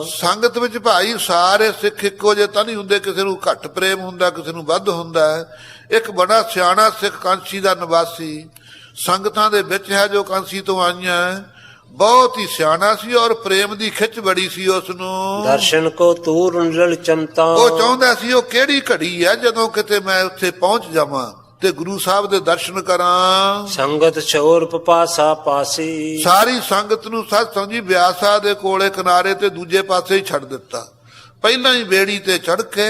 ਸੰਗਤ ਵਿੱਚ ਭਾਈ ਸਾਰੇ ਸਿੱਖ ਇੱਕੋ ਜਿਹੇ ਤਾਂ ਨਹੀਂ ਹੁੰਦੇ ਕਿਸੇ ਨੂੰ ਘੱਟ ਪ੍ਰੇਮ ਹੁੰਦਾ ਕਿਸੇ ਨੂੰ ਵੱਧ ਹੁੰਦਾ। ਇੱਕ ਬੜਾ ਸਿਆਣਾ ਸਿੱਖ ਕਾਂਸੀ ਦਾ ਨਿਵਾਸੀ ਸੰਗਤਾਂ ਦੇ ਵਿੱਚ ਹੈ ਜੋ ਕਾਂਸੀ ਤੋਂ ਆਈਆਂ। ਬਹੁਤ ਹੀ ਸਿਆਣਾ ਸੀ ਔਰ ਪ੍ਰੇਮ ਦੀ ਖਿੱਚ ਬੜੀ ਸੀ ਉਸ ਨੂੰ। ਦਰਸ਼ਨ ਕੋ ਤੂਰ ਨਿਰਲ ਚੰਤਾ ਉਹ ਚਾਹੁੰਦਾ ਸੀ ਉਹ ਕਿਹੜੀ ਘੜੀ ਹੈ ਜਦੋਂ ਕਿਤੇ ਮੈਂ ਉੱਥੇ ਪਹੁੰਚ ਜਾਵਾਂ। ਤੇ ਗੁਰੂ ਸਾਹਿਬ ਦੇ ਦਰਸ਼ਨ ਕਰਾਂ। ਸੰਗਤ ਛੋਰ ਪਪਾਸਾ ਪਾਸੀ। ਸਾਰੀ ਸੰਗਤ ਨੂੰ ਸਤ ਸੰਗੀ ਬਿਆਸਾ ਦੇ ਕੋਲੇ ਕਿਨਾਰੇ ਤੇ ਦੂਜੇ ਪਾਸੇ ਹੀ ਛੱਡ ਦਿੱਤਾ। ਪਹਿਲਾਂ ਹੀ ਬੇੜੀ ਤੇ ਚੜ ਕੇ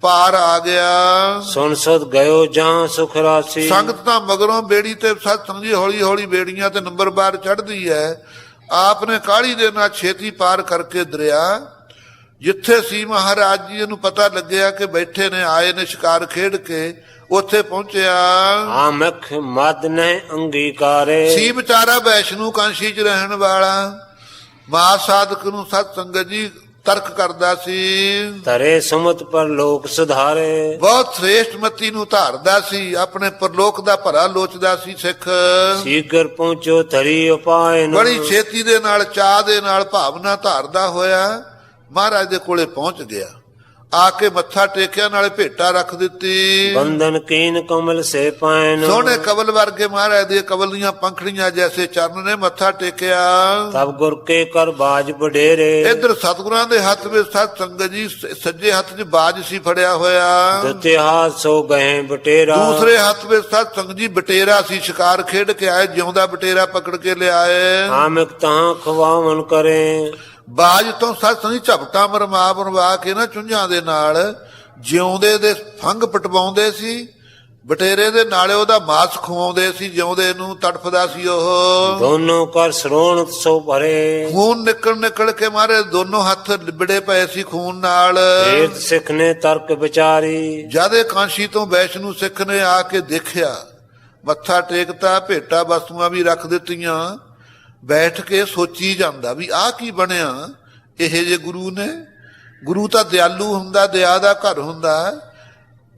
ਪਾਰ ਆ ਗਿਆ। ਸੁਨ ਸੁਧ ਗਇਓ ਜਾਂ ਸੁਖ ਰਾਸੀ। ਸੰਗਤ ਤਾਂ ਮਗਰੋਂ ਬੇੜੀ ਤੇ ਸਤ ਸੰਗੀ ਹੌਲੀ ਹੌਲੀ ਬੇੜੀਆਂ ਤੇ ਨੰਬਰ ਬਾਰ ਚੜਦੀ ਹੈ। ਆਪ ਨੇ ਕਾਲੀ ਦੇ ਨਾਲ ਛੇਤੀ ਪਾਰ ਕਰਕੇ ਦਰਿਆ ਜਿੱਥੇ ਸੀ ਮਹਾਰਾਜ ਜੀ ਨੂੰ ਪਤਾ ਲੱਗਿਆ ਕਿ ਬੈਠੇ ਨੇ ਆਏ ਨੇ ਸ਼ਿਕਾਰ ਖੇਡ ਕੇ ਉੱਥੇ ਪਹੁੰਚਿਆ। ਆਮਖ ਮਦ ਨਹਿ ਅੰਗੀਕਾਰੇ। ਸੀ ਵਿਚਾਰਾ ਵੈਸ਼ਨੂ ਕਾਂਸ਼ੀ ਚ ਰਹਿਣ ਵਾਲਾ। ਮਾ ਸਾਧਕ ਨੂੰ ਸਤ ਸੰਗਤ ਜੀ ਤਰਕ ਕਰਦਾ ਸੀ। ਤਰੇ ਸੁਮਤ ਪਰ ਲੋਕ ਸੁਧਾਰੇ। ਬਹੁਤ ਸ੍ਰੇਸ਼ਟ ਮਤੀ ਨੂੰ ਧਾਰਦਾ ਸੀ। ਆਪਣੇ ਪਰਲੋਕ ਦਾ ਭਰਾ ਲੋਚਦਾ ਸੀ ਸਿੱਖ। ਸੀਗਰ ਪਹੁੰਚੋ ਧਰੀ ਉਪਾਇ ਨੂੰ ਬੜੀ ਛੇਤੀ ਦੇ ਨਾਲ ਚਾਹ ਦੇ ਨਾਲ ਭਾਵਨਾ ਧਾਰਦਾ ਹੋਇਆ। ਮਹਾਰਾਜ ਦੇ ਕੋਲੇ ਪਹੁੰਚ ਗਿਆ। ਆ ਕੇ ਮੱਥਾ ਟੇਕਿਆ ਨਾਲੇ ਭੇਟਾ ਰੱਖ ਦਿੱਤੀ। ਬੰਧਨ ਕੀਨ ਕਮਲ ਸੇ ਪਾਇਨ। ਸੋਹਣੇ ਕਵਲ ਵਰਗੇ ਮਹਾਰਾਜ ਦੇ ਕਵਲ ਦੀਆਂ ਪੰਖੜੀਆਂ ਜੈਸੇ ਚਰਨ ਨੇ ਮੱਥਾ ਟੇਕਿਆ। ਤਬ ਗੁਰ ਕੇ ਕਰ ਬਾਜ ਬਡੇਰੇ ਇਧਰ ਸਤਿਗੁਰਾਂ ਦੇ ਹੱਥ ਵਿੱਚ ਸਤ ਸੰਗਤ ਜੀ ਸੱਜੇ ਹੱਥ 'ਚ ਬਾਜ ਸੀ ਫੜਿਆ ਹੋਇਆ। ਦਤੇ ਹਾਥ ਸੋ ਗਏ ਬਟੇਰਾ। ਦੂਸਰੇ ਹੱਥ ਵਿੱਚ ਸਤ ਸੰਗਤ ਜੀ ਬਟੇਰਾ ਸੀ ਸ਼ਿਕਾਰ ਖੇਡ ਕੇ ਆਏ ਜਿਉਂਦਾ ਬਟੇਰਾ ਪਕੜ ਕੇ ਲਿਆਏ। ਆਮਿਕ ਤਾਂ ਖਵਾਵਨ ਕਰੇ। ਬਾਜ ਤੋਂ ਸਤ ਜੀ ਝਪਟਾ ਮਰਮਾ ਮਰਵਾ ਕੇ ਨਾ ਚੁੰਝਾਂ ਦੇ ਨਾਲ ਜਿਉਂਦੇ ਦੇ ਫੰਗ ਪਟਵਾਉਂਦੇ ਸੀ ਬਟੇਰੇ ਦੇ ਨਾਲੇ ਉਹਦਾ ਮਾਸ ਖਵਾਉਂਦੇ ਸੀ ਜਿਉਂਦੇ ਨੂੰ ਤੜਫਦਾ ਸੀ ਉਹ। ਦੋਨੋਂ ਕਰ ਸਰੋਣ ਸੋ ਭਰੇ। ਖੂਨ ਨਿਕਲ ਨਿਕਲ ਕੇ ਮਾਰੇ ਦੋਨੋਂ ਹੱਥ ਲਿਬੜੇ ਪਏ ਸੀ ਖੂਨ ਨਾਲ। ਏਤ ਸਿੱਖ ਨੇ ਤਰਕ ਵਿਚਾਰੀ। ਜਦੇ ਕਾਂਸ਼ੀ ਤੋਂ ਵੈਸ਼ਨੂ ਸਿੱਖ ਨੇ ਆ ਕੇ ਦੇਖਿਆ ਮੱਥਾ ਟੇਕਤਾ ਭੇਟਾ ਵਸਤੂਆਂ ਵੀ ਰੱਖ ਦਿੱਤੀਆਂ ਬੈਠ ਕੇ ਸੋਚੀ ਜਾਂਦਾ ਵੀ ਆਹ ਕੀ ਬਣਿਆ? ਇਹ ਜੇ ਗੁਰੂ ਨੇ? ਗੁਰੂ ਤਾਂ ਦਿਆਲੂ ਹੁੰਦਾ ਦਇਆ ਦਾ ਘਰ ਹੁੰਦਾ।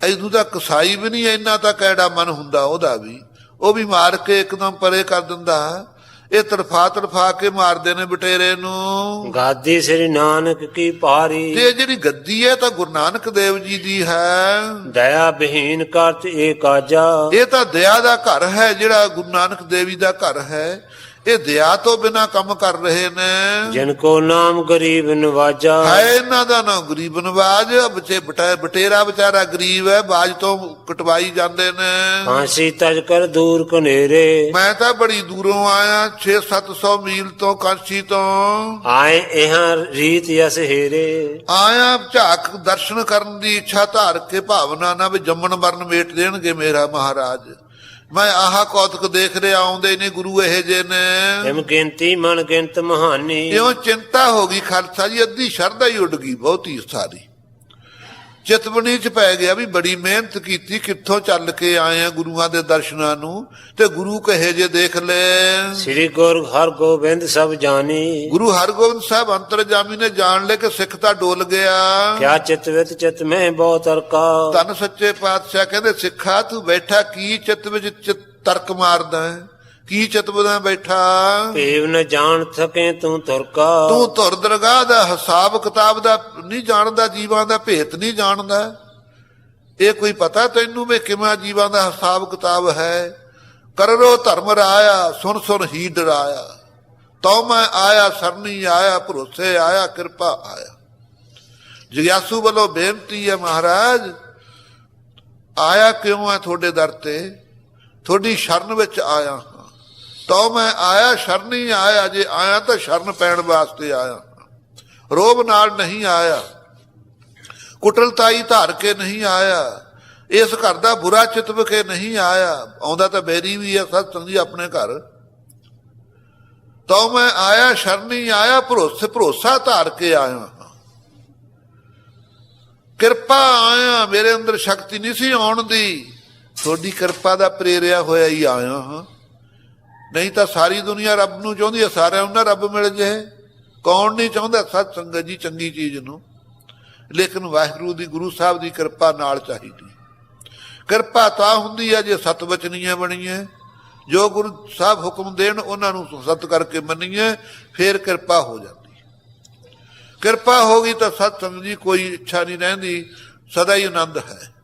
ਐਦੂ ਤਾਂ ਕਸਾਈ ਵੀ ਨਹੀਂ ਇੰਨਾ ਤਾਂ ਕਿਹੜਾ ਮਨ ਹੁੰਦਾ ਉਹਦਾ ਵੀ। ਉਹ ਵੀ ਮਾਰ ਕੇ ਇੱਕਦਮ ਪਰੇ ਕਰ ਦਿੰਦਾ। ਇਹ ਤੜਫਾ ਤੜਫਾ ਕੇ ਮਾਰਦੇ ਨੇ ਬਟੇਰੇ ਨੂੰ। ਗਾਦੀ ਸ੍ਰੀ ਨਾਨਕ ਕੀ ਭਾਰੀ। ਤੇ ਜਿਹੜੀ ਗੱਦੀ ਹੈ ਤਾਂ ਗੁਰੂ ਨਾਨਕ ਦੇਵ ਜੀ ਦੀ ਹੈ। ਦਇਆ ਬਹੀਨ ਕਰਤ ਏਕਾਜਾ ਇਹ ਤਾਂ ਦਇਆ ਦਾ ਘਰ ਹੈ ਜਿਹੜਾ ਗੁਰੂ ਨਾਨਕ ਦੇਵੀ ਦਾ ਘਰ ਹੈ। ਇਹ ਦਇਆ ਤੋਂ ਬਿਨਾ ਕੰਮ ਕਰ ਰਹੇ ਨੇ। ਜਿਨ ਕੋ ਨਾਮ ਗਰੀਬ ਨਵਾਜਾ। ਹੈ ਇਹਨਾਂ ਦਾ ਨਾ ਗਰੀਬ ਨਵਾਜ ਬੱਚੇ ਬਟਾ- ਬਟੇਰਾ ਵਿਚਾਰਾ ਗਰੀਬ ਹੈ ਬਾਜ ਤੋਂ ਕਟਵਾਈ ਜਾਂਦੇ ਨੇ। ਫਾਂਸੀ ਤਜ ਕਰ ਦੂਰ ਕਨੇਰੇ ਮੈਂ ਤਾਂ ਬੜੀ ਦੂਰੋਂ ਆਇਆ 6-700 ਮੀਲ ਤੋਂ ਕਾਂਸੀ ਤੋਂ। ਆਏ ਇਹਾਂ ਰੀਤ ਯਸ ਹੇਰੇ। ਆਇਆ ਝਾਕ ਦਰਸ਼ਨ ਕਰਨ ਦੀ ਇੱਛਾ ਧਾਰ ਕੇ ਭਾਵਨਾ ਨਾਲ ਵੀ ਜੰਮਣ ਮਰਨ ਮੇਟ ਦੇਣਗੇ ਮੇਰਾ ਮਹਾਰਾਜ। ਮੈਂ ਆਹ ਕੌਤਕ ਦੇਖ ਰਿਹਾ ਆਉਂਦੇ ਨੇ ਗੁਰੂ ਇਹ ਜੇ ਨੇ। ਹਿਮ ਗਿਣਤੀ ਮਨ ਗਿਣਤ ਮਹਾਨੀ। ਇਉਂ ਚਿੰਤਾ ਹੋ ਗਈ ਖਾਲਸਾ ਜੀ ਅੱਧੀ ਸ਼ਰਧਾ ਹੀ ਉੱਡ ਗਈ ਬਹੁਤੀ ਸਾਰੀ। ਚਿਤਵਨੀ ਚ ਪੈ ਗਿਆ ਵੀ ਬੜੀ ਮਿਹਨਤ ਕੀਤੀ ਕਿੱਥੋਂ ਚੱਲ ਕੇ ਆਏ ਆ ਗੁਰੂਆਂ ਦੇ ਦਰਸ਼ਨਾਂ ਨੂੰ ਤੇ ਗੁਰੂ ਕਹੇ ਜੇ ਦੇਖ ਲੈ। ਸ੍ਰੀ ਗੁਰ ਹਰ ਗੋਬਿੰਦ ਸਭ ਜਾਣੀ। ਗੁਰੂ ਹਰਗੋਬਿੰਦ ਸਾਹਿਬ ਅੰਤਰਜਾਮੀ ਨੇ ਜਾਣ ਲੈ ਕਿ ਸਿੱਖ ਤਾਂ ਡੋਲ ਗਿਆ। ਕਿਆ ਚਿਤ ਵਿਤ ਚਿਤ ਮੈਂ ਬਹੁਤ ਅਰਕਾ ਤਨ ਸੱਚੇ ਪਾਤਸ਼ਾਹ ਕਹਿੰਦੇ ਸਿੱਖਾ ਤੂੰ ਬੈਠਾ ਕੀ ਚਿੱਤ ਵਿੱਚ ਤਰਕ ਮਾਰਦਾ ਹੈ? ਕੀ ਚਿੱਤ ਬਣਾ ਬੈਠਾ? ਭੇਵ ਨ ਜਾਣ ਥਕੇ ਤੂੰ ਤੁਰਕਾ ਤੂੰ ਧੁਰ ਦਰਗਾਹ ਦਾ ਹਿਸਾਬ ਕਿਤਾਬ ਦਾ ਨਹੀਂ ਜਾਣਦਾ ਜੀਵਾਂ ਦਾ ਭੇਤ ਨਹੀਂ ਜਾਣਦਾ। ਇਹ ਕੋਈ ਪਤਾ ਤੈਨੂੰ ਵੀ ਕਿਵੇਂ ਜੀਵਾਂ ਦਾ ਹਿਸਾਬ ਕਿਤਾਬ ਹੈ? ਕਰਰੋ ਧਰਮ ਰਾਇਆ ਸੁਣ ਸੁਣ ਹੀ ਡਰਾਇਆ। ਤਉ ਮੈਂ ਆਇਆ ਸਰਨੀ ਆਇਆ ਭਰੋਸੇ ਆਇਆ ਕਿਰਪਾ ਆਇਆ। ਜਿਗਿਆਸੂ ਵੱਲੋਂ ਬੇਨਤੀ ਹੈ ਮਹਾਰਾਜ ਆਇਆ ਕਿਉਂ ਹੈ ਤੁਹਾਡੇ ਦਰ ਤੇ? ਤੁਹਾਡੀ ਸ਼ਰਨ ਵਿੱਚ ਆਇਆ ਤਉ ਮੈਂ ਆਇਆ, ਸ਼ਰਨੀ ਆਇਆ, ਜੇ ਆਇਆ ਤਾਂ ਸ਼ਰਨ ਪੈਣ ਵਾਸਤੇ ਆਇਆ। ਰੋਬ ਨਾਲ ਨਹੀਂ ਆਇਆ। ਕੁਟਲਤਾਈ ਧਾਰ ਕੇ ਨਹੀਂ ਆਇਆ। ਇਸ ਘਰ ਦਾ ਬੁਰਾ ਚਿਤਵ ਕੇ ਨਹੀਂ ਆਇਆ। ਆਉਂਦਾ ਤਾਂ ਬੇਰੀ ਵੀ ਆ ਸਤ ਸੰਗੀ ਆਪਣੇ ਘਰ। ਤਉ ਮੈਂ ਆਇਆ, ਸ਼ਰਨੀ ਆਇਆ, ਭਰੋਸੇ, ਭਰੋਸਾ ਧਾਰ ਕੇ ਆਇਆ। ਹਾਂ। ਕਿਰਪਾ ਆਇਆ, ਮੇਰੇ ਅੰਦਰ ਸ਼ਕਤੀ ਨਹੀਂ ਸੀ ਆਉਣ ਦੀ। ਤੁਹਾਡੀ ਕਿਰਪਾ ਦਾ ਪ੍ਰੇਰਿਆ ਹੋਇਆ ਹੀ ਆਇਆ। ਹਾਂ ਨਹੀਂ ਤਾਂ ਸਾਰੀ ਦੁਨੀਆ ਰੱਬ ਨੂੰ ਚਾਹੁੰਦੀ ਹੈ, ਸਾਰਿਆਂ ਨੂੰ ਰੱਬ ਮਿਲ ਜੇ ਕੌਣ ਨਹੀਂ ਚਾਹੁੰਦਾ? ਸਤ ਸੰਗਤ ਜੀ, ਚੰਗੀ ਚੀਜ਼ ਨੂੰ। ਲੇਕਿਨ ਵਾਹਿਗੁਰੂ ਦੀ, ਗੁਰੂ ਸਾਹਿਬ ਦੀ ਕਿਰਪਾ ਨਾਲ ਚਾਹੀਦੀ ਕਿਰਪਾ ਤਾਂ ਹੁੰਦੀ ਹੈ ਜੇ ਸਤ ਬਚਨੀਆਂ ਬਣੀਆਂ। ਜੋ ਗੁਰੂ ਸਾਹਿਬ ਹੁਕਮ ਦੇਣ, ਉਹਨਾਂ ਨੂੰ ਸਤ ਕਰਕੇ ਮੰਨੀਏ, ਫੇਰ ਕਿਰਪਾ ਹੋ ਜਾਂਦੀ ਕਿਰਪਾ ਹੋ ਗਈ ਤਾਂ ਸਤਸੰਗ ਜੀ ਕੋਈ ਇੱਛਾ ਨਹੀਂ ਰਹਿੰਦੀ, ਸਦਾ ਹੀ ਆਨੰਦ ਹੈ।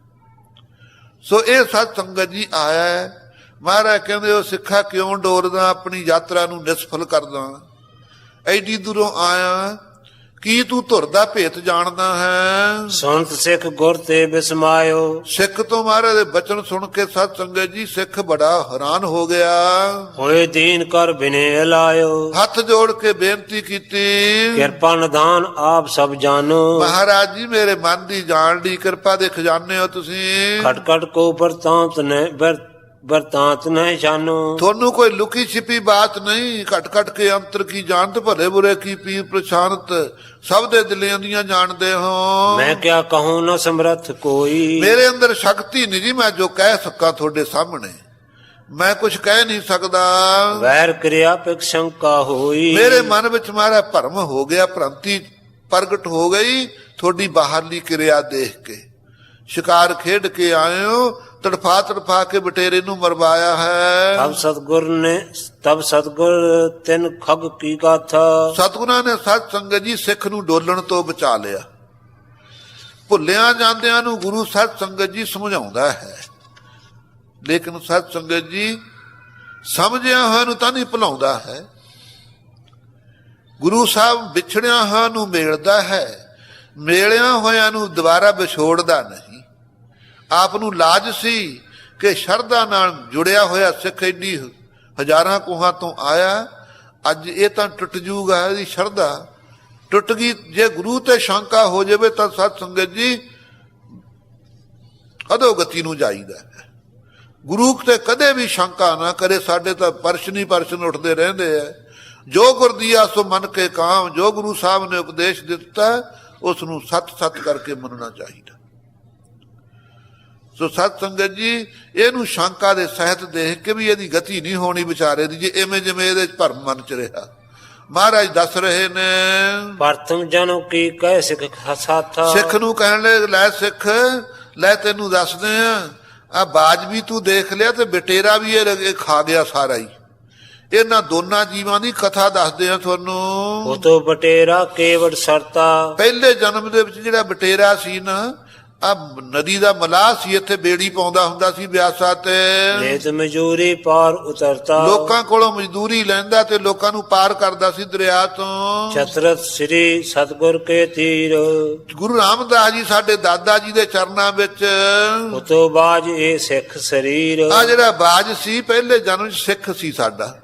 ਸੋ ਇਹ ਸਤ ਸੰਗਤ ਜੀ ਆਇਆ ਹੈ। ਮਹਾਰਾਜ ਕਹਿੰਦੇ ਉਹ ਸਿੱਖਾ ਕਿਉਂ ਡੋਰਦਾ? ਆਪਣੀ ਯਾਤਰਾ ਨੂੰ ਨਿਸਫਲ ਕਰਦਾ। ਐਡੀ ਦੂਰੋਂ ਆਇਆ ਕੀ ਤੂੰ ਧੁਰ ਦਾ ਭੇਤ ਜਾਣਦਾ ਹੈ? ਸੰਤ ਸਿੱਖ ਗੁਰ ਤੇ ਬਿਸਮਾਇਓ। ਸਿੱਖ ਤੋਂ ਮਹਾਰਾਜ ਦੇ ਬਚਨ ਸੁਣ ਕੇ ਸਤ ਸੰਗਤ ਜੀ ਸਿੱਖ ਬੜਾ ਹੈਰਾਨ ਹੋ ਗਿਆ। ਹੋਏ ਦੀਨ ਕਰ ਬਿਨੇ ਲਾਇਓ। ਹੱਥ ਜੋੜ ਕੇ ਬੇਨਤੀ ਕੀਤੀ। ਕਿਰਪਾ ਨਿਧਾਨ ਆਪ ਸਭ ਜਾਣੋ। ਮਹਾਰਾਜ ਜੀ ਮੇਰੇ ਮਨ ਦੀ ਜਾਣ ਦੀ ਕਿਰਪਾ ਦੇ ਖਜ਼ਾਨੇ ਹੋ ਤੁਸੀਂ। ਖਟ ਖਟ ਕੋ ਬਰਤਾਂਤ ਨੇ ਬਰ ਬਰਤਾਂਤ ਨਹੀਂ ਜਾਣੋ ਤੁਹਾਨੂੰ ਕੋਈ ਲੁਕੀ ਛਿਪੀ ਬਾਤ ਨਹੀਂ ਘਟ ਘਟ ਕੇ ਅੰਤਰ ਕੀ ਜਾਣਤ ਭਲੇ ਬੁਰੇ ਕੀ ਪੀਰ ਪ੍ਰਸ਼ਾਂਤ ਸਭ ਦੇ ਦਿਲਾਂ ਦੀਆਂ ਜਾਣਦੇ ਹੋ। ਮੈਂ ਕਿਆ ਕਹੂੰ ਨ ਸਮਰਥ ਕੋਈ। ਮੇਰੇ ਅੰਦਰ ਸ਼ਕਤੀ ਨਹੀਂ ਜੀ ਮੈਂ ਜੋ ਕਹਿ ਸਕਾਂ ਤੁਹਾਡੇ ਸਾਹਮਣੇ। ਮੈਂ ਕੁਝ ਕਹਿ ਨਹੀਂ ਸਕਦਾ। ਵੈਰ ਕਿਰਿਆ ਪਿਕ ਸ਼ੰਕਾ ਹੋਈ। ਮੇਰੇ ਮਨ ਵਿੱਚ ਮਾਰਾ ਭਰਮ ਹੋ ਗਿਆ ਭ੍ਰਾਂਤੀ ਪ੍ਰਗਟ ਹੋ ਗਈ ਤੁਹਾਡੀ ਬਾਹਰਲੀ ਕਿਰਿਆ ਦੇਖ ਕੇ। ਸ਼ਿਕਾਰ ਖੇਡ ਕੇ ਆਏ ਹੋ ਤੜਫਾ ਤੜਫਾ ਕੇ ਬਟੇਰੇ ਨੂੰ ਮਰਵਾਇਆ ਹੈ। ਤਬ ਸਤਗੁਰ ਨੇ ਤਬ ਸਤਗੁਰ ਤਿਨ ਖਗ ਕੀ ਗਾਥਾ। ਸਤਿਗੁਰਾਂ ਨੇ ਸਤ ਸੰਗਤ ਜੀ ਸਿੱਖ ਨੂੰ ਡੋਲਣ ਤੋਂ ਬਚਾ ਲਿਆ। ਭੁੱਲਿਆਂ ਜਾਂਦਿਆਂ ਨੂੰ ਗੁਰੂ ਸਤ ਸੰਗਤ ਜੀ ਸਮਝਾਉਂਦਾ ਹੈ। ਲੇਕਿਨ ਸਤ ਸੰਗਤ ਜੀ ਸਮਝਿਆ ਹੋਇਆ ਨੂੰ ਤਾਂ ਨਹੀਂ ਭੁਲਾਉਂਦਾ ਹੈ। ਗੁਰੂ ਸਾਹਿਬ ਵਿਛੜਿਆ ਹੋਇਆ ਨੂੰ ਮੇਲਦਾ ਹੈ। ਮੇਲਿਆਂ ਹੋਇਆਂ ਨੂੰ ਦੁਬਾਰਾ ਵਿਛੋੜਦਾ ਨਹੀਂ। ਆਪ ਨੂੰ ਲਾਜ ਸੀ ਕਿ ਸ਼ਰਧਾ ਨਾਲ ਜੁੜਿਆ ਹੋਇਆ ਸਿੱਖ ਏਡੀ ਹਜ਼ਾਰਾਂ ਕੋਹਾਂ ਤੋਂ ਆਇਆ, ਅੱਜ ਇਹ ਤਾਂ ਟੁੱਟ ਜੂਗਾ, ਇਹਦੀ ਸ਼ਰਧਾ ਟੁੱਟ ਗਈ। ਜੇ ਗੁਰੂ ਤੇ ਸ਼ੰਕਾ ਹੋ ਜਾਵੇ ਤਾਂ ਸਤ ਸੰਗਤ ਜੀ ਅਧੋ ਗਤੀ ਨੂੰ ਜਾਈਦਾ ਹੈ? ਗੁਰੂ ਤੇ ਕਦੇ ਵੀ ਸ਼ੰਕਾ ਨਾ ਕਰੇ, ਸਾਡੇ ਤਾਂ ਪਰਸ਼ਨੀ ਪਰਸ਼ਨ ਉੱਠਦੇ ਰਹਿੰਦੇ ਆ। ਜੋ ਗੁਰਦੀਆ ਸੋ ਮਨ ਕੇ ਕਾਮ, ਜੋ ਗੁਰੂ ਸਾਹਿਬ ਨੇ ਉਪਦੇਸ਼ ਦਿੱਤਾ ਉਸ ਨੂੰ ਸੱਤ ਸੱਤ ਕਰਕੇ ਮੰਨਣਾ ਚਾਹੀਦਾ। ਸੋ ਸਤ ਸੰਗਤ ਜੀ ਇਹਨੂੰ ਸ਼ੰਕਾ ਦੇ ਸਹਿਤ ਦੇਖ ਕੇ ਵੀ ਇਹਦੀ ਗਤੀ ਨਹੀਂ ਹੋਣੀ ਵਿਚਾਰੇ ਦੀ ਜੇ ਐਵੇਂ ਜਿਵੇਂ ਇਹਦੇ ਭਰਮ ਮਨ ਚ ਰਿਹਾ। ਮਹਾਰਾਜ ਦੱਸ ਰਹੇ ਨੇ ਪ੍ਰਥਮ ਜਨੋ ਕੀ ਕਹਿ ਸਿੱਖ ਸਾਥਾ ਸਿੱਖ ਨੂੰ ਕਹਿਣ ਲੈ ਲੈ ਸਿੱਖ ਲੈ ਤੈਨੂੰ ਦੱਸਦੇ ਆ ਆ ਬਾਜ ਵੀ ਤੂੰ ਦੇਖ ਲਿਆ ਤੇ ਬਟੇਰਾ ਵੀ ਇਹ ਇਹ ਖਾ ਗਿਆ ਸਾਰਾ ਹੀ। ਇਹਨਾਂ ਦੋਨਾਂ ਜੀਵਾਂ ਦੀ ਕਥਾ ਦੱਸਦੇ ਆ ਤੁਹਾਨੂੰ। ਉਹ ਤੋਂ ਬਟੇਰਾ ਕੇਵੜ ਸਰਤਾ। ਪਹਿਲੇ ਜਨਮ ਦੇ ਵਿੱਚ ਜਿਹੜਾ ਬਟੇਰਾ ਸੀ ਨਾ ਆ ਨਦੀ ਦਾ ਮਲਾਹ ਸੀ ਇੱਥੇ ਬੇੜੀ ਪਾਉਂਦਾ ਹੁੰਦਾ ਸੀ ਵਿਆਸਾ ਤੇ। ਲੇਤ ਮਜੂਰੀ ਪਾਰ ਉਤਰਤਾ। ਲੋਕਾਂ ਕੋਲੋਂ ਮਜ਼ਦੂਰੀ ਲੈਂਦਾ ਤੇ ਲੋਕਾਂ ਨੂੰ ਪਾਰ ਕਰਦਾ ਸੀ ਦਰਿਆ ਤੋਂ। ਛਤਰਤ ਸ੍ਰੀ ਸਤਗੁਰ ਕੇ ਤੀਰ। ਗੁਰੂ ਰਾਮਦਾਸ ਜੀ ਸਾਡੇ ਦਾਦਾ ਜੀ ਦੇ ਚਰਨਾਂ ਵਿੱਚ। ਉਤੋਂ ਬਾਜ ਇਹ ਸਿੱਖ ਸਰੀਰ। ਆ ਜਿਹੜਾ ਬਾਜ ਸੀ ਪਹਿਲੇ ਜਨਮ ਚ ਸਿੱਖ ਸੀ ਸਾਡਾ।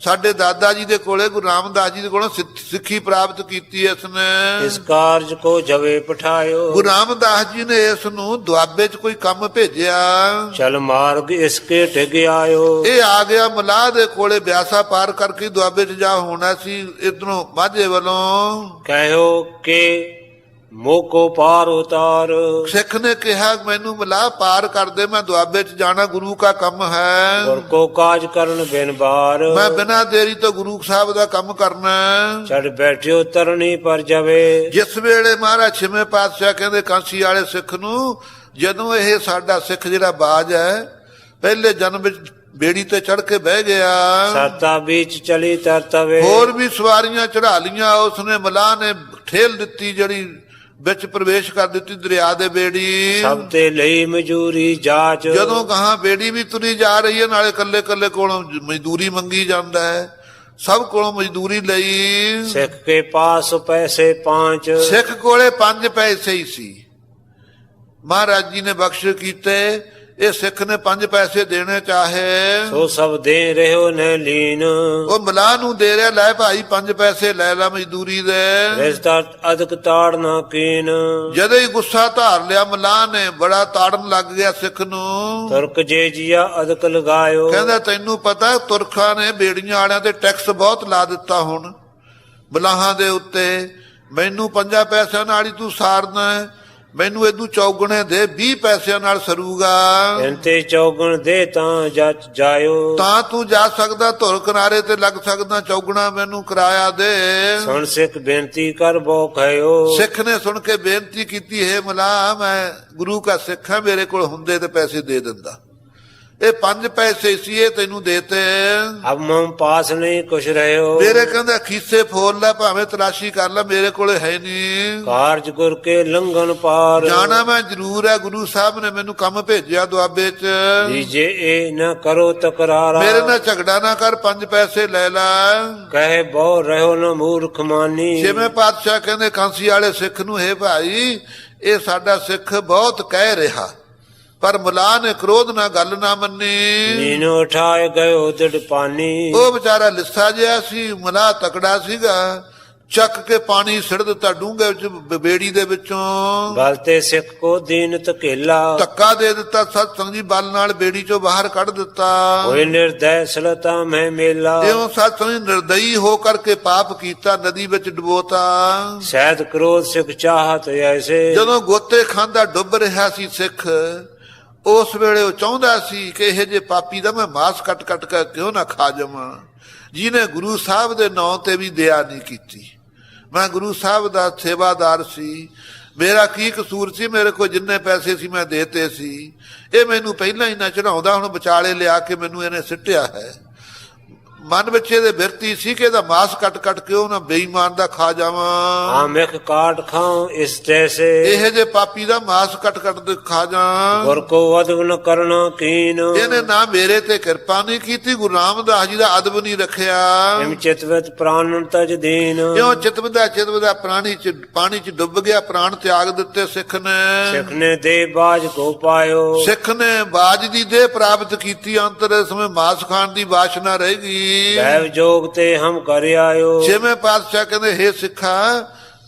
ਸਾਡੇ ਦਾਦਾ ਜੀ ਦੇ ਕੋਲੇ ਗੁਰੂ ਰਾਮਦਾਸ ਜੀ ਦੇ ਕੋਲੋਂ ਸਿੱਖ- ਪ੍ਰਾਪਤ ਕੀਤੀ ਇਸ ਨੇ ਇਸ ਕਾਰਜ ਕੋ ਜਵੇ ਪਠਾਇਓ। ਗੁਰੂ ਰਾਮਦਾਸ ਜੀ ਨੇ ਇਸ ਨੂੰ ਦੁਆਬੇ 'ਚ ਕੋਈ ਕੰਮ ਭੇਜਿਆ। ਚਲ ਮਾਰਗ ਇਸਕੇ ਟਿਕ ਆਇਓ। ਇਹ ਆ ਗਿਆ ਮਲਾਹ ਦੇ ਕੋਲੇ ਬਿਆਸਾ ਪਾਰ ਕਰਕੇ ਦੁਆਬੇ 'ਚ ਜਾ ਹੋਣਾ ਸੀ ਇਧਰੋਂ ਮਾਝੇ ਵੱਲੋਂ। ਕਹਿਓ ਕਿ ਮੋਕੋ ਪਾਰ ਉਤਾਰ। ਸਿੱਖ ਨੇ ਕਿਹਾ ਮੈਨੂੰ ਮਲਾਹ ਪਾਰ ਕਰ ਦੇ ਮੈਂ ਦੁਆਬੇ 'ਚ ਜਾਣਾ ਗੁਰੂ ਦਾ ਕੰਮ ਹੈ। ਗੁਰ ਕੋ ਕਾਜ ਕਰਨ ਬਿਨ ਬਾਰ। ਮੈਂ ਬਿਨਾਂ ਦੇਰੀ ਤੋਂ ਗੁਰੂ ਸਾਹਿਬ ਦਾ ਕੰਮ ਕਰਨਾ। ਚੜ ਬੈਠਿਓ ਤਰਣੀ ਪਰ ਜਵੇ। ਜਿਸ ਵੇਲੇ ਮਹਾਰਾਜ ਛੇਵੇਂ ਪਾਤਸ਼ਾਹ ਕਹਿੰਦੇ ਕਾਂਸੀ ਵਾਲੇ ਸਿੱਖ ਨੂੰ ਜਦੋਂ ਇਹ ਸਾਡਾ ਸਿੱਖ ਜਿਹੜਾ ਬਾਜ ਹੈ ਪਹਿਲੇ ਜਨਮ ਵਿੱਚ ਬੇੜੀ ਤੇ ਚੜ ਕੇ ਬਹਿ ਗਿਆ। ਸਰਤਾ ਵਿੱਚ ਚਲੀ ਤਰਤਵੇ ਹੋਰ ਵੀ ਸਵਾਰੀਆਂ ਚੜਾ ਲੀਆਂ ਉਸਨੇ ਮਲਾਹ ਨੇ ਠੇਲ ਦਿੱਤੀ ਜਿਹੜੀ ਵਿੱਚ ਪ੍ਰਵੇਸ਼ ਕਰ ਦਿੱਤੀ ਦਰਿਆ ਦੇ ਬੇੜੀ। ਸਭ ਤੇ ਲਈ ਮਜੂਰੀ ਜਾਚ। ਜਦੋਂ ਕਹਾ ਬੇੜੀ ਵੀ ਤੁਰੀ ਜਾ ਰਹੀ ਹੈ ਨਾਲੇ ਕੱਲੇ ਕੱਲੇ ਕੋਲੋਂ ਮਜ਼ਦੂਰੀ ਮੰਗੀ ਜਾਂਦਾ ਹੈ। ਸਭ ਕੋਲੋਂ ਮਜ਼ਦੂਰੀ ਲਈ ਸਿੱਖ ਕੇ ਪਾਸ ਪੈਸੇ ਪਾਂਚ। ਸਿੱਖ ਕੋਲੇ ਪੰਜ ਪੈਸੇ ਹੀ ਸੀ। ਮਹਾਰਾਜ ਜੀ ਨੇ ਬਖਸ਼ ਕੀਤੇ। ਇਹ ਸਿੱਖ ਨੇ ਪੰਜ ਪੈਸੇ ਦੇਣੇ ਚਾਹੇ। ਸੋ ਸਭ ਦੇ ਰਹਿਓ ਨ ਲੀਨ। ਉਹ ਮਲਾਹ ਨੂੰ ਦੇ ਰਿਹਾ ਲੈ ਭਾਈ ਪੰਜ ਪੈਸੇ ਲੈ ਲੈ ਮਜ਼ਦੂਰੀ ਦੇ। ਰਿਸ਼ਤਾ ਅਦਕ ਤਾੜ ਨਾ ਕੀਨ ਜਦੋਂ ਹੀ ਗੁੱਸਾ ਧਾਰ ਲਿਆ ਮਲਾਹ ਨੇ ਬੜਾ ਤਾੜਨ ਲੱਗ ਗਿਆ ਸਿੱਖ ਨੂੰ। ਤੁਰਕ ਜੇ ਜੀਆ ਅਦਕ ਲਗਾਇਓ। ਕਹਿੰਦਾ ਤੈਨੂੰ ਪਤਾ ਤੁਰਖਾਂ ਨੇ ਬੇੜੀਆਂ ਵਾਲਿਆਂ ਤੇ ਟੈਕਸ ਬਹੁਤ ਲਾ ਦਿੱਤਾ ਹੁਣ। ਬਲਾਹਾਂ ਦੇ ਉੱਤੇ ਮੈਨੂੰ ਪੰਜਾਂ ਪੈਸਿਆਂ ਨਾਲ ਹੀ ਤੂੰ ਸਾਰਨਾ ਹੈ। ਮੈਨੂੰ ਇਹਦੂ ਚੌਗਣੇ ਦੇ 20 ਪੈਸਿਆਂ ਨਾਲ ਸਰੂਗਾ। ਇੰਤੇ ਚੌਗਣ ਦੇ ਤਾਂ ਜਚ ਜਾਇਓ। ਤਾਂ ਤੂੰ ਜਾ ਸਕਦਾ ਧੁਰ ਕਿਨਾਰੇ ਤੇ ਲੱਗ ਸਕਦਾ ਚੌਗਣਾ ਮੈਨੂੰ ਕਿਰਾਇਆ ਦੇ। ਸੁਣ ਸਿੱਖ ਬੇਨਤੀ ਕਰ ਬੋ ਕਹਿਓ ਸਿੱਖ ਨੇ ਸੁਣ ਕੇ ਬੇਨਤੀ ਕੀਤੀ ਹੈ ਮਲਾ ਮੈਂ ਗੁਰੂ ਕਾ ਸਿੱਖ ਹਾਂ ਮੇਰੇ ਕੋਲ ਹੁੰਦੇ ਤੇ ਪੈਸੇ ਦੇ ਦਿੰਦਾ। ਇਹ ਪੰਜ ਪੈਸੇ ਸੀ ਇਹ ਤੈਨੂੰ ਦੇਤੇ ਅਬ ਮਮ ਪਾਸ ਨਹੀਂ ਕੁਛ ਰਹਿਓ ਮੇਰੇ ਕਹਿੰਦਾ ਖੀਸੇ ਫੋਲ ਲੈ ਭਾਵੇਂ ਤਲਾਸ਼ੀ ਕਰ ਲੈ ਮੇਰੇ ਕੋਲੇ ਹੈ ਨਹੀਂ ਕਾਰਜ ਗੁਰ ਕੇ ਲੰਘਨ ਪਾਰ। ਜਾਣਾ ਮੈਂ ਜ਼ਰੂਰ ਹੈ ਗੁਰੂ ਸਾਹਿਬ ਨੇ ਮੈਨੂੰ ਕੰਮ ਭੇਜਿਆ ਦੁਆਬੇ 'ਚ। ਦੀਜੇ ਇਹ ਨ ਕਰੋ ਤਕਰਾਰਾ। ਮੇਰੇ ਨਾਲ ਝਗੜਾ ਨਾ ਕਰ ਪੰਜ ਪੈਸੇ ਲੈ ਲੈ। ਕਹੇ ਬਹੁ ਰਹਿਓ ਨ ਮੂਰਖ ਮਾਨੀ। ਛੇਵੇਂ ਪਾਤਸ਼ਾਹ ਕਹਿੰਦੇ ਕਾਂਸੀ ਵਾਲੇ ਸਿੱਖ ਨੂੰ ਹੈ ਭਾਈ ਇਹ ਸਾਡਾ ਸਿੱਖ ਬਹੁਤ ਕਹਿ ਰਿਹਾ। ਪਰ ਮੁਲਾ ਨੇ ਕ੍ਰੋਧ ਨਾਲ ਗੱਲ ਨਾ ਮੰਨੀ। ਨੀਨੋ ਉਠਾਏ ਗਇਓ ਦਿੜ ਪਾਨੀ ਉਹ ਵਿਚਾਰਾ ਲਿੱਸਾ ਜਿਹਾ ਸੀ ਮੁਲਾ ਤਕੜਾ ਸੀਗਾ। ਚੱਕ ਕੇ ਪਾਣੀ ਸਿੜ ਦਿੱਤਾ ਡੂੰਘੇ ਵਿੱਚ ਬੇੜੀ ਦੇ ਵਿੱਚੋਂ। ਬਲਤੇ ਸਿੱਖ ਕੋ ਦੀਨ ਤਕੇਲਾ ਧੱਕਾ ਦੇ ਦਿੱਤਾ ਸਤਸੰਗ ਜੀ ਬਲ ਨਾਲ ਬੇੜੀ ਚੋਂ ਬਾਹਰ ਕੱਢ ਦਿੱਤਾ। ਹੋਏ ਨਿਰਦੈ ਸਲਤਾ ਮੈਂ ਮੇਲਾ। ਇਉਂ ਸਤਸੰਗ ਨਿਰਦਈ ਹੋ ਕਰਕੇ ਪਾਪ ਕੀਤਾ ਨਦੀ ਵਿੱਚ ਡੁਬੋਤਾ। ਸਹਿਦ ਕ੍ਰੋਧ ਸਿੱਖ ਚਾਹਤ ਐਸੇ। ਜਦੋਂ ਗੋਤੇ ਖਾਂਦਾ ਡੁੱਬ ਰਿਹਾ ਸੀ ਸਿੱਖ ਉਸ ਵੇਲੇ ਉਹ ਚਾਹੁੰਦਾ ਸੀ ਕਿ ਇਹ ਜੇ ਪਾਪੀ ਦਾ ਮੈਂ ਮਾਸ ਕੱਟ ਕੱਟ ਕੇ ਕਿਉਂ ਨਾ ਖਾ ਜਾਵਾਂ? ਜਿਹਨੇ ਗੁਰੂ ਸਾਹਿਬ ਦੇ ਨਾਂ ਤੇ ਵੀ ਦਇਆ ਨਹੀਂ ਕੀਤੀ। ਮੈਂ ਗੁਰੂ ਸਾਹਿਬ ਦਾ ਸੇਵਾਦਾਰ ਸੀ। ਮੇਰਾ ਕੀ ਕਸੂਰ ਸੀ? ਮੇਰੇ ਕੋਲ ਜਿੰਨੇ ਪੈਸੇ ਸੀ, ਮੈਂ ਦੇਤੇ ਸੀ। ਇਹ ਮੈਨੂੰ ਪਹਿਲਾਂ ਹੀ ਨਾ ਚੜਾਉਂਦਾ ਹੁਣ ਵਿਚਾਲੇ ਲਿਆ ਕੇ ਮੈਨੂੰ ਇਹਨੇ ਸਿੱਟਿਆ ਹੈ। ਮਨ ਵਿੱਚ ਇਹਦੇ ਬਿਰਤੀ ਸੀ ਕਿ ਇਹਦਾ ਮਾਸ ਕੱਟ ਕੱਟ ਕੇ ਉਹ ਨਾ ਬੇਈਮਾਨ ਦਾ ਖਾ ਜਾਵਾਂ। ਆਮਿਖ ਕਾਟ ਖਾਉ ਇਸ ਤੈਸੇ ਇਹ ਜੇ ਪਾਪੀ ਦਾ ਮਾਸ ਕੱਟ ਕੱਟ ਦੇ ਖਾ ਜਾ ਗੁਰ ਕੋ ਅਦਬ ਨ ਕਰਨਾ ਕੀਨ। ਇਹਨੇ ਨਾ ਮੇਰੇ ਤੇ ਕਿਰਪਾ ਨਹੀਂ ਕੀਤੀ ਗੁਰੂ ਰਾਮਦਾਸ ਜੀ ਦਾ ਅਦਬ ਨਹੀਂ ਰੱਖਿਆ। ਇਮ ਚਿਤਵਤ ਪ੍ਰਾਨਨ ਤਜ ਦੀਨ। ਕਿਉਂ ਚਿਤਵਦਾ ਚਿਤਵਦਾ ਪ੍ਰਾਣੀ ਚ ਪਾਣੀ ਚ ਡੁੱਬ ਗਿਆ ਪ੍ਰਾਣ ਤਿਆਗ ਦਿੱਤੇ ਸਿੱਖ ਨੇ। ਸਿੱਖ ਨੇ ਦੇ ਬਾਜ ਕੋ ਪਾਇਓ। ਸਿੱਖ ਨੇ ਬਾਜ ਦੀ ਦੇਹ ਪ੍ਰਾਪਤ ਕੀਤੀ ਅੰਤਰ ਸਮੇਂ ਮਾਸ ਖਾਣ ਦੀ ਵਾਸ਼ਨਾ ਰਹਿ ਗਈ। ਦੈਵ ਜੋਗ ਤੇ ਹਮ ਕਰ ਆਇਓ। ਛੇਵੇਂ ਪਾਤਸ਼ਾਹ ਕਹਿੰਦੇ ਹੇ ਸਿੱਖਾ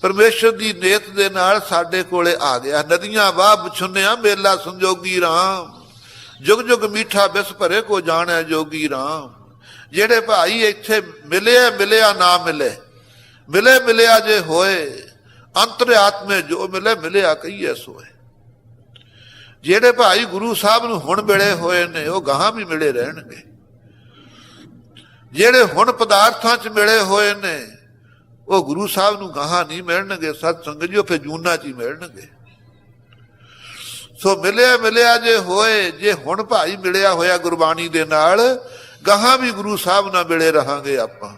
ਪਰਮੇਸ਼ਰ ਦੀ ਨੇਤ ਦੇ ਨਾਲ ਸਾਡੇ ਕੋਲੇ ਆ ਗਿਆ। ਨਦੀਆਂ ਵਾਹ ਬਛੁੰਨਿਆ ਮੇਲਾ ਸੰਜੋਗੀ RAM ਜੁਗ ਜੁਗ ਮੀਠਾ ਬਿਸ ਭਰੇ ਕੋ ਜਾਣੈ ਜੋਗੀ RAM ਜਿਹੜੇ ਭਾਈ ਇੱਥੇ ਮਿਲਿਆ ਮਿਲਿਆ ਨਾ ਮਿਲੇ। ਮਿਲੇ ਮਿਲਿਆ ਜੇ ਹੋਏ ਅੰਤਰ ਆਤਮੇ ਜੋ ਮਿਲੇ ਮਿਲਿਆ ਕਹੀਏ ਸੋਏ। ਜਿਹੜੇ ਭਾਈ ਗੁਰੂ ਸਾਹਿਬ ਨੂੰ ਹੁਣ ਮਿਲੇ ਹੋਏ ਨੇ ਉਹ ਗਾਹਾਂ ਵੀ ਮਿਲੇ ਰਹਿਣਗੇ। ਜਿਹੜੇ ਹੁਣ ਪਦਾਰਥਾਂ 'ਚ ਮਿਲੇ ਹੋਏ ਨੇ, ਉਹ ਗੁਰੂ ਸਾਹਿਬ ਨੂੰ ਗਾਹਾਂ ਨਹੀਂ ਮਿਲਣਗੇ ਸਤ ਸੰਗਤ ਜੀ ਫੇ ਜੂਨਾ 'ਚ ਹੀ ਮਿਲਣਗੇ। ਸੋ ਮਿਲਿਆ ਮਿਲਿਆ ਜੇ ਹੋਏ, ਜੇ ਹੁਣ ਭਾਈ ਮਿਲਿਆ ਹੋਇਆ ਗੁਰਬਾਣੀ ਦੇ ਨਾਲ, ਗਾਹਾਂ ਵੀ ਗੁਰੂ ਸਾਹਿਬ ਨਾਲ ਮਿਲੇ ਰਹਾਂਗੇ ਆਪਾਂ।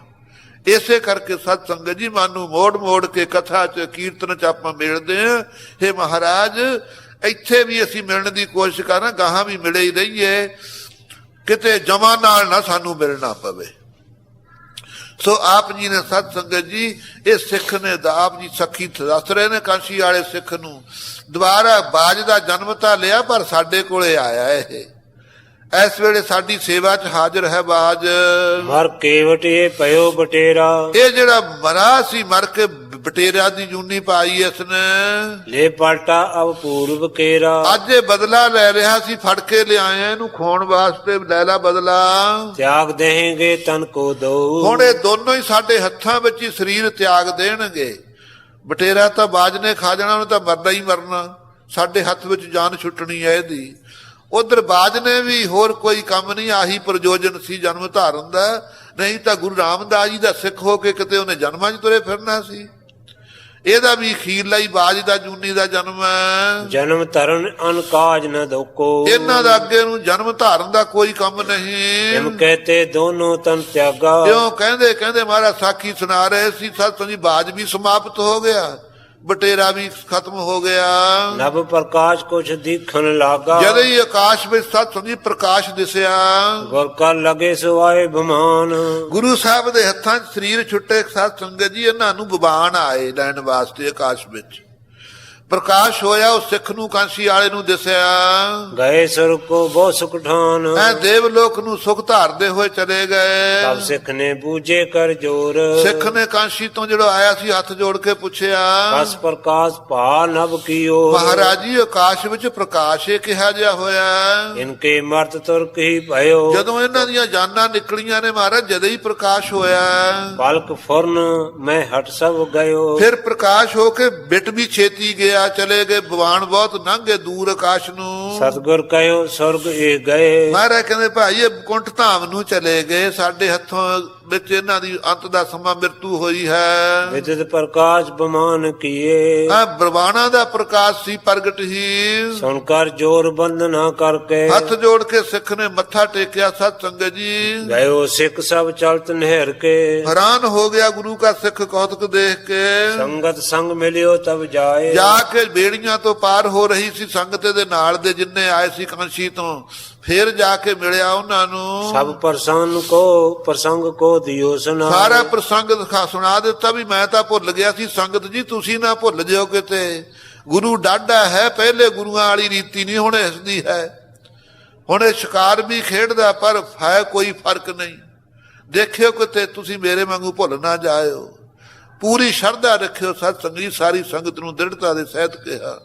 ਇਸੇ ਕਰਕੇ ਸਤ ਸੰਗਤ ਜੀ, ਮਨ ਨੂੰ ਮੋੜ ਮੋੜ ਕੇ ਕਥਾ 'ਚ, ਕੀਰਤਨ 'ਚ ਆਪਾਂ ਮਿਲਦੇ ਆਂ ਹੇ ਮਹਾਰਾਜ, ਇੱਥੇ ਵੀ ਅਸੀਂ ਮਿਲਣ ਦੀ ਕੋਸ਼ਿਸ਼ ਕਰਾਂ, ਗਾਹਾਂ ਵੀ ਮਿਲੇ ਹੀ ਰਹੀਏ। ਕਿਤੇ ਜਮਾ ਨਾਲ ਨਾ ਸਾਨੂੰ ਮਿਲਣਾ ਪਵੇ। ਸੋ ਆਪ ਜੀ ਨੇ ਸਤ ਸੰਗਤ ਜੀ, ਇਹ ਸਿੱਖ ਨੇ ਦਾ ਆਪ ਜੀ ਸਖੀ ਦੱਸ ਰਹੇ ਨੇ ਕਾਂਸ਼ੀ ਵਾਲੇ ਸਿੱਖ ਨੂੰ। ਦੁਬਾਰਾ ਬਾਜ ਦਾ ਜਨਮ ਤਾਂ ਲਿਆ, ਪਰ ਸਾਡੇ ਕੋਲੇ ਆਇਆ ਇਹ। ਇਸ ਵੇਲੇ ਸਾਡੀ ਸੇਵਾ 'ਚ ਹਾਜ਼ਰ ਹੈ ਬਾਜ। ਮਰ ਕੇਵਟ ਪਇਓ ਬਟੇਰਾ। ਇਹ ਜਿਹੜਾ ਮਰਾ ਸੀ ਮਰ ਕੇ ਬਟੇਰਿਆਂ ਦੀ ਜੂਨੀ ਪਾਈ ਇਸਨੇ। ਲੈ ਪਲਟਾ ਅਬ ਪੂਰਬ ਕੇਰਾ। ਅੱਜ ਇਹ ਬਦਲਾ ਲੈ ਰਿਹਾ ਸੀ ਫੜ ਕੇ ਲਿਆਇਆ ਇਹਨੂੰ ਖੋਣ ਵਾਸਤੇ ਲੈ ਲਾ ਬਦਲਾ। ਤਿਆਗ ਦੇਹੇਗੇ ਤਨ ਕੋ ਦੋ। ਹੁਣ ਇਹ ਦੋਨੋਂ ਹੀ ਸਾਡੇ ਹੱਥਾਂ ਵਿੱਚ ਹੀ ਸਰੀਰ ਤਿਆਗ ਦੇਣਗੇ। ਬਟੇਰਾ ਤਾਂ ਬਾਜ ਨੇ ਖਾ ਜਾਣਾ ਉਹਨੂੰ ਤਾਂ ਮਰਨਾ ਹੀ ਮਰਨਾ। ਸਾਡੇ ਹੱਥ ਵਿੱਚ ਜਾਨ ਛੁੱਟਣੀ ਹੈ ਇਹਦੀ। ਉਧਰ ਬਾਜ ਨੇ ਵੀ ਹੋਰ ਕੋਈ ਕੰਮ ਨਹੀਂ ਆਹੀ ਪ੍ਰਯੋਜਨ ਸੀ ਜਨਮ ਧਾਰਨ ਦਾ ਨਹੀਂ ਤਾਂ ਗੁਰੂ ਰਾਮਦਾਸ ਜੀ ਦਾ ਸਿੱਖ ਹੋ ਕੇ ਕਿਤੇ ਉਹਨੇ ਜਨਮਾਂ 'ਚ ਤੁਰੇ ਫਿਰਨਾ ਸੀ। ਇਹਦਾ ਵੀ ਅਖੀਰਲਾ ਹੀ ਬਾਜ ਦਾ ਜੂਨੀ ਦਾ ਜਨਮ ਹੈ। ਜਨਮ ਤਰਨ ਅਨਕਾਜ ਨ ਦੋਕੋ ਇਹਨਾਂ ਦਾ ਅੱਗੇ ਨੂੰ ਜਨਮ ਧਾਰਨ ਦਾ ਕੋਈ ਕੰਮ ਨਹੀਂ। ਇਮ ਕਹਤੇ ਦੋਨੋਂ ਤਨ ਤਿਆਗਾ। ਕਿਉਂ ਕਹਿੰਦੇ ਕਹਿੰਦੇ ਮਹਾਰਾਜ ਸਾਖੀ ਸੁਣਾ ਰਹੇ ਸੀ ਸਤ ਜੀ ਬਾਜ ਵੀ ਸਮਾਪਤ ਹੋ ਗਿਆ। ਬਟੇਰਾ ਵੀ ਖਤਮ ਹੋ ਗਿਆ। ਨਭ ਪ੍ਰਕਾਸ਼ ਕੁਛ ਦੀਖਣ ਲਾਗਾ। ਜਦ ਹੀ ਆਕਾਸ਼ ਵਿੱਚ ਸਤ ਜੀ ਪ੍ਰਕਾਸ਼ ਦਿਸਿਆ। ਗੁਰ ਕਾ ਲਗੇ ਸੁਆਏ ਬਮਾਨ। ਗੁਰੂ ਸਾਹਿਬ ਦੇ ਹੱਥਾਂ 'ਚ ਸਰੀਰ ਛੁੱਟੇ ਸਤ ਸੰਗਤ ਜੀ ਇਹਨਾਂ ਨੂੰ ਬਬਾਨ ਆਏ ਲੈਣ ਵਾਸਤੇ ਆਕਾਸ਼ ਵਿੱਚ। ਪ੍ਰਕਾਸ਼ ਹੋਇਆ ਉਹ ਸਿੱਖ ਨੂੰ ਕਾਂਸੀ ਵਾਲੇ ਨੂੰ ਦਿਸਿਆ। ਗਏ ਸੁਰ ਕੋ ਬਹੁ ਸੁਖ ਠਾਨ। ਐ ਦੇਵ ਲੋਕ ਨੂੰ ਸੁਖ ਧਾਰਦੇ ਹੋਏ ਚਲੇ ਗਏ। ਤਬ ਸਿੱਖ ਨੇ ਬੂਝੇ ਕਰ ਜੋਰ। ਸਿੱਖ ਨੇ ਕਾਂਸੀ ਤੋਂ ਜਿਹੜਾ ਆਇਆ ਸੀ ਹੱਥ ਜੋੜ ਕੇ ਪੁੱਛਿਆ। ਕਸ ਪ੍ਰਕਾਸ਼ ਭਾ ਨਭ ਕੀਓ। ਮਹਾਰਾਜ ਜੀ ਆਕਾਸ਼ ਵਿੱਚ ਪ੍ਰਕਾਸ਼ ਇਹ ਕਿਹਾ ਜਿਹਾ ਹੋਇਆ। ਇਨਕੇ ਮਰਤ ਤੁਰਕ ਹੀ ਭਇਓ। ਜਦੋਂ ਇਹਨਾਂ ਦੀਆਂ ਜਾਨਾਂ ਨਿਕਲੀਆਂ ਨੇ ਮਹਾਰਾਜ ਜਦੇ ਹੀ ਪ੍ਰਕਾਸ਼ ਹੋਇਆ। ਪਲਕ ਫੁਰਨ ਮੈਂ ਹਟ ਸਭ ਗਇਓ। ਫਿਰ ਪ੍ਰਕਾਸ਼ ਹੋ ਕੇ ਬਿਟ ਵੀ ਛੇਤੀ ਗਿਆ। ਚਲੇ ਗਏ ਭਗਵਾਨ ਬਹੁਤ ਲੰਘੇ ਦੂਰ ਆਕਾਸ਼ ਨੂੰ। ਸਤਗੁਰ ਕਹਿਓ ਸੁਰਗ ਇਹ ਗਏ। ਮਹਾਰਾਜ ਕਹਿੰਦੇ ਭਾਈ ਇਹ ਕੁੰਠ ਧਾਮ ਨੂੰ ਚਲੇ ਗਏ ਸਾਡੇ ਹੱਥੋਂ ਵਿੱਚ ਇਹਨਾਂ ਦੀ ਅੰਤ ਦਾ ਸਮਾਂ ਮ੍ਰਿਤੂ ਹੋਈ ਹੈ। ਵਿਦਿਤ ਪ੍ਰਕਾਸ਼ ਬਮਾਨ ਕੀਏ। ਆ ਬਰਵਾਣਾ ਦਾ ਪ੍ਰਕਾਸ਼ ਸੀ ਪ੍ਰਗਟ ਹੀ। ਸੁਣ ਕਰ ਜੋਰ ਬੰਦਨਾ ਕਰਕੇ। ਹੱਥ ਜੋੜ ਕੇ ਸਿੱਖ ਨੇ ਮੱਥਾ ਟੇਕਿਆ ਸਤ ਸੰਗਤ ਜੀ। ਗਇਓ ਸਿੱਖ ਸਭ ਚਲਤ ਨਹਿਰ ਕੇ। ਹੈਰਾਨ ਹੋ ਗਿਆ ਗੁਰੂ ਦਾ ਸਿੱਖ ਕੌਤਕ ਦੇਖ ਕੇ। ਸੰਗਤ ਸੰਗ ਮਿਲਿਓ ਤਬ ਜਾਏ। ਜਾ ਕੇ ਬੇੜੀਆਂ ਤੋਂ ਪਾਰ ਹੋ ਰਹੀ ਸੀ ਸੰਗਤ ਦੇ ਨਾਲ ਦੇ ਜਿੰਨੇ ਆਏ ਸੀ ਕਾਂਸ਼ੀ ਤੋਂ। ਫੇਰ ਜਾ ਕੇ ਮਿਲਿਆ ਉਹਨਾਂ ਨੂੰ। ਸਭ ਪ੍ਰਸੰਨ ਕੋ ਪ੍ਰਸੰਗ ਕੋ ਦਿਓ ਸੁਨਾ ਸਾਰਾ ਪ੍ਰਸੰਗ ਦਿਖਾ ਸੁਣਾ ਦਿੱਤਾ ਵੀ ਮੈਂ ਤਾਂ ਭੁੱਲ ਗਿਆ ਸੀ ਸੰਗਤ ਜੀ ਤੁਸੀਂ ਨਾ ਭੁੱਲ ਜਿਓ ਕਿਤੇ। ਗੁਰੂ ਡਾਡਾ ਹੈ ਪਹਿਲੇ ਗੁਰੂਆਂ ਵਾਲੀ ਰੀਤੀ ਨਹੀਂ ਹੁਣ ਇਸ ਦੀ ਹੈ। ਹੁਣ ਇਹ ਸ਼ਿਕਾਰ ਵੀ ਖੇਡਦਾ ਪਰ ਹੈ ਕੋਈ ਫ਼ਰਕ ਨਹੀਂ। ਦੇਖਿਓ ਕਿਤੇ ਤੁਸੀਂ ਮੇਰੇ ਵਾਂਗੂ ਭੁੱਲ ਨਾ ਜਾਇਓ। ਪੂਰੀ ਸ਼ਰਧਾ ਰੱਖਿਓ ਸਤ ਸੰਗੀ ਸਾਰੀ ਸੰਗਤ ਨੂੰ ਦ੍ਰਿੜਤਾ ਦੇ ਸਹਿਤ ਕਿਹਾ।